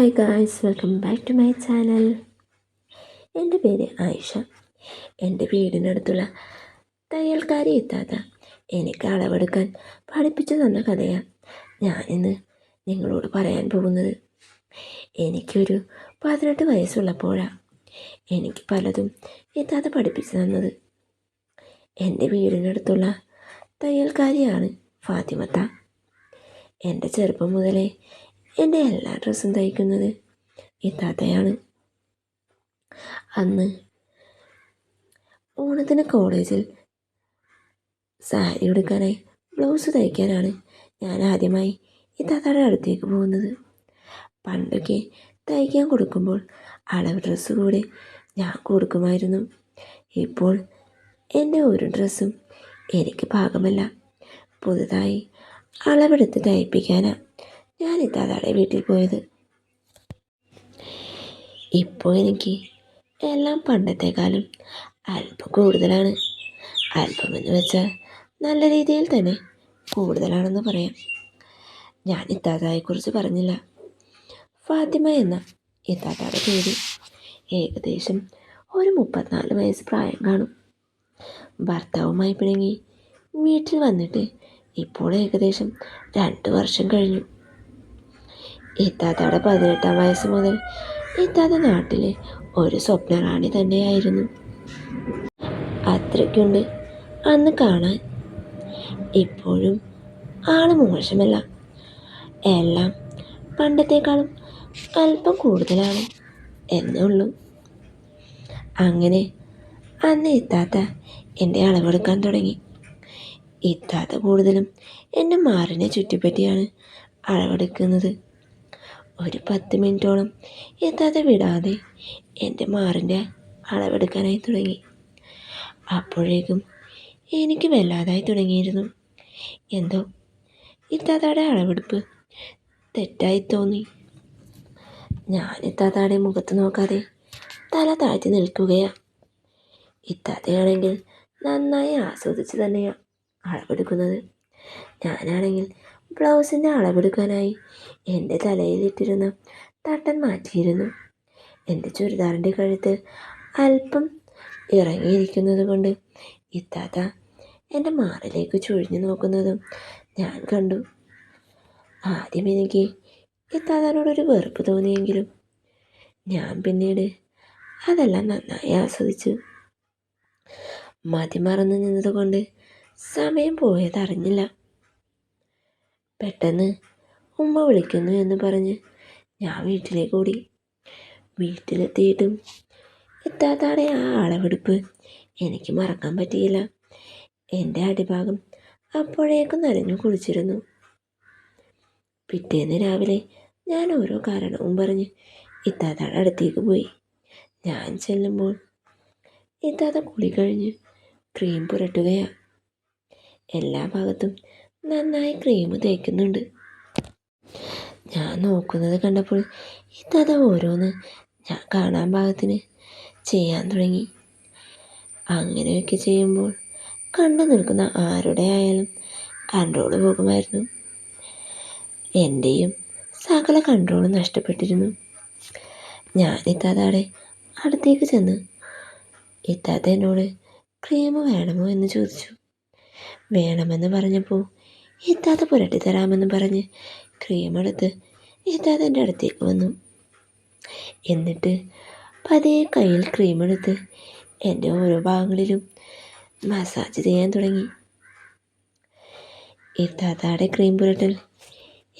Hi guys welcome back to my channel എന്റെ പേര് ആയിഷ. എന്റെ വീടിനടുത്തുള്ള തയ്യൽക്കാരി എത്താത്ത എനിക്ക് അളവെടുക്കാൻ പഠിപ്പിച്ചു തന്ന കഥയാണ് ഞാനിന്ന് നിങ്ങളോട് പറയാൻ പോകുന്നത്. എനിക്കൊരു പതിനെട്ട് വയസ്സുള്ളപ്പോഴാണ് എനിക്ക് പലതും എത്താത്ത പഠിപ്പിച്ചു തന്നത്. എന്റെ വീടിനടുത്തുള്ള തയ്യൽക്കാരിയാണ് ഫാത്തിമത്ത. എന്റെ ചെറുപ്പം മുതലേ എന്റെ എല്ലാ ഡ്രസ്സും തയ്ക്കുന്നത് ഇത്താത്തയാണ് അന്ന് ഓണത്തിന് കോളേജിൽ സാരി ഉടുക്കാനായി ബ്ലൗസ് തയ്ക്കാനാണ് ഞാൻ ആദ്യമായി ഇത്താത്തയുടെ അടുത്തേക്ക് പോകുന്നത്. പണ്ടൊക്കെ തയ്ക്കാൻ കൊടുക്കുമ്പോൾ അളവ് ഡ്രസ്സ് കൂടെ ഞാൻ കൊടുക്കുമായിരുന്നു. ഇപ്പോൾ എന്റെ ഒരു ഡ്രസ്സും എനിക്ക് പാകമല്ല. പുതുതായി അളവെടുത്ത് തയ്പ്പിക്കാനാണ് ഞാൻ വീട്ടിൽ പോയത്. ഇപ്പോൾ എനിക്ക് എല്ലാം പണ്ടത്തെക്കാളും അല്പം കൂടുതലാണ്. അല്പം എന്ന് വെച്ചാൽ നല്ല രീതിയിൽ തന്നെ കൂടുതലാണെന്ന് പറയാം. ഞാൻ ഇത്താതായെക്കുറിച്ച് പറഞ്ഞില്ല. ഫാത്തിമ എന്ന ഇത്താത്താടെ പേര് ഏകദേശം ഒരു മുപ്പത്തിനാല് വയസ്സ് പ്രായം കാണും. ഭർത്താവുമായി പിണങ്ങി വീട്ടിൽ വന്നിട്ട് ഇപ്പോൾ ഏകദേശം രണ്ട് വർഷം കഴിഞ്ഞു. ഇത്താത്തയുടെ പതിനെട്ടാം വയസ്സ് മുതൽ ഇത്താത്ത നാട്ടിലെ ഒരു സ്വപ്നറാണി തന്നെയായിരുന്നു. അത്രയ്ക്കുണ്ട് അന്ന് കാണാൻ. ഇപ്പോഴും ആൾ മോശമല്ല. എല്ലാം പണ്ടത്തേക്കാളും അല്പം കൂടുതലാണ് എന്നേ ഉള്ളൂ. അങ്ങനെ അന്ന് ഇത്താത്ത എന്റെ അളവെടുക്കാൻ തുടങ്ങി. ഇത്താത്ത കൂടുതലും എന്റെ മാറിനെ ചുറ്റിപ്പറ്റിയാണ് അളവെടുക്കുന്നത്. ഒരു പത്ത് മിനിറ്റോളം എത്താതെ വിടാതെ എന്റെ മാറിന്റെ അളവെടുക്കാനായി തുടങ്ങി. അപ്പോഴേക്കും എനിക്ക് വല്ലാതായി തുടങ്ങിയിരുന്നു. എന്തോ ഇത്താത്തയുടെ അളവെടുപ്പ് തെറ്റായി തോന്നി. ഞാൻ ഇത്താത്തയുടെ മുഖത്ത് നോക്കാതെ തല താഴ്ത്തി നിൽക്കുകയാണ് ഇത്താത്തയാണെങ്കിൽ നന്നായി ആസ്വദിച്ച് തന്നെയാണ് അളവെടുക്കുന്നത്. ഞാനാണെങ്കിൽ ബ്ലൗസിന്റെ അളവെടുക്കാനായി എന്റെ തലയിലിട്ടിരുന്ന തട്ടൻ മാറ്റിയിരുന്നു. എന്റെ ചുരിദാറിന്റെ കഴുത്ത് അല്പം ഇറങ്ങിയിരിക്കുന്നത് കൊണ്ട് ഇത്താത്ത എന്റെ മാറിലേക്ക് ചുഴിഞ്ഞു നോക്കുന്നതും ഞാൻ കണ്ടു. ആദ്യം എനിക്ക് ഇത്താതാനോടൊരു വെറുപ്പ് തോന്നിയെങ്കിലും ഞാൻ പിന്നീട് അതെല്ലാം നന്നായി ആസ്വദിച്ചു. മതിമറന്നു നിന്നതുകൊണ്ട് സമയം പോയതറിഞ്ഞില്ല പെട്ടെന്ന് ഉമ്മ വിളിക്കുന്നു എന്ന് പറഞ്ഞ് ഞാൻ വീട്ടിലേക്ക് ഓടി. വീട്ടിലെത്തിയിട്ടും എത്താത്താടെ ആ അളവെടുപ്പ്. എനിക്ക് മറക്കാൻ പറ്റിയില്ല. എന്റെ അടിഭാഗം അപ്പോഴേക്കും നനഞ്ഞു കുളിച്ചിരുന്നു. പിറ്റേന്ന് രാവിലെ ഞാൻ ഓരോ കാരണവും പറഞ്ഞ് ഇത്താത്താടെ അടുത്തേക്ക് പോയി. ഞാൻ ചെല്ലുമ്പോൾ ഇത്താത്ത കുളി കഴിഞ്ഞ് ക്രീം പുരട്ടുകയാണ് എല്ലാ ഭാഗത്തും നന്നായി ക്രീം തേക്കുന്നുണ്ട്. ഞാൻ നോക്കുന്നത് കണ്ടപ്പോൾ ഇതത് ഓരോന്ന് ഞാൻ കാണാൻ ഭാഗത്തിന് ചെയ്യാൻ തുടങ്ങി. അങ്ങനെയൊക്കെ ചെയ്യുമ്പോൾ കണ്ടു നിൽക്കുന്ന ആരുടെ ആയാലും കൺട്രോൾ പോകുമായിരുന്നു. എന്റെയും സകല കൺട്രോൾ നഷ്ടപ്പെട്ടിരുന്നു. ഞാൻ ഇത്താതാടെ അടുത്തേക്ക് ചെന്ന് ഇത്താത്ത എന്നോട് ക്രീം വേണമോ എന്ന് ചോദിച്ചു. വേണമെന്ന് പറഞ്ഞപ്പോൾ ഇത്താത്ത പുരട്ടി തരാമെന്ന് പറഞ്ഞ് ക്രീമെടുത്ത് എത്താതെ എന്റെ അടുത്തേക്ക് വന്നു. എന്നിട്ട് പതിയെ കയ്യിൽ ക്രീമെടുത്ത് എന്റെ ഓരോ ഭാഗങ്ങളിലും മസാജ് ചെയ്യാൻ തുടങ്ങി. ഇത്താത്തയുടെ ക്രീം പുരട്ടൽ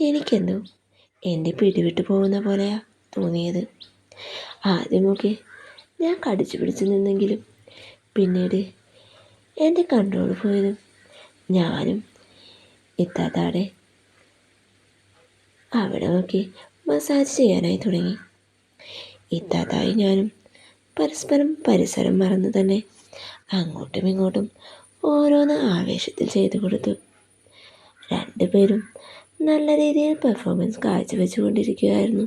എനിക്കെന്തോ എന്റെ പിടിവിട്ട് പോകുന്ന പോലെയാ തോന്നിയത്. ആദ്യമൊക്കെ ഞാൻ കടിച്ചു പിടിച്ച് നിന്നെങ്കിലും പിന്നീട് എന്റെ കൺട്രോൾ പോയതും ഞാനും ഇത്താത്താടെ. അവിടെ നോക്കി മസാജ് ചെയ്യാനായി തുടങ്ങി. ഇത്താത്തായി ഞാനും പരസ്പരം പരിസരം മറന്ന് തന്നെ അങ്ങോട്ടും ഇങ്ങോട്ടും ഓരോന്ന് ആവേശത്തിൽ ചെയ്തു കൊടുത്തു. രണ്ടുപേരും നല്ല രീതിയിൽ പെർഫോമൻസ് കാഴ്ചവെച്ചുകൊണ്ടിരിക്കുകയായിരുന്നു.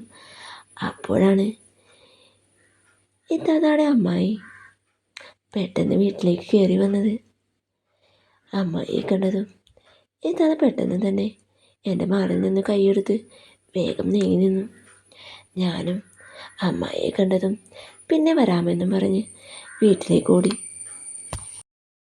അപ്പോഴാണ് ഇത്താത്താടെ അമ്മായി പെട്ടെന്ന് വീട്ടിലേക്ക് കയറി വന്നത്. അമ്മായി കണ്ടതും ഇത്താത്ത പെട്ടെന്ന് തന്നെ എന്റെ മാറിൽ നിന്ന് കൈയെടുത്ത് വേഗം നീങ്ങി നിന്നു. ഞാനും അമ്മായിയെ കണ്ടതും പിന്നെ വരാമെന്നും പറഞ്ഞ് വീട്ടിലേക്ക് ഓടി.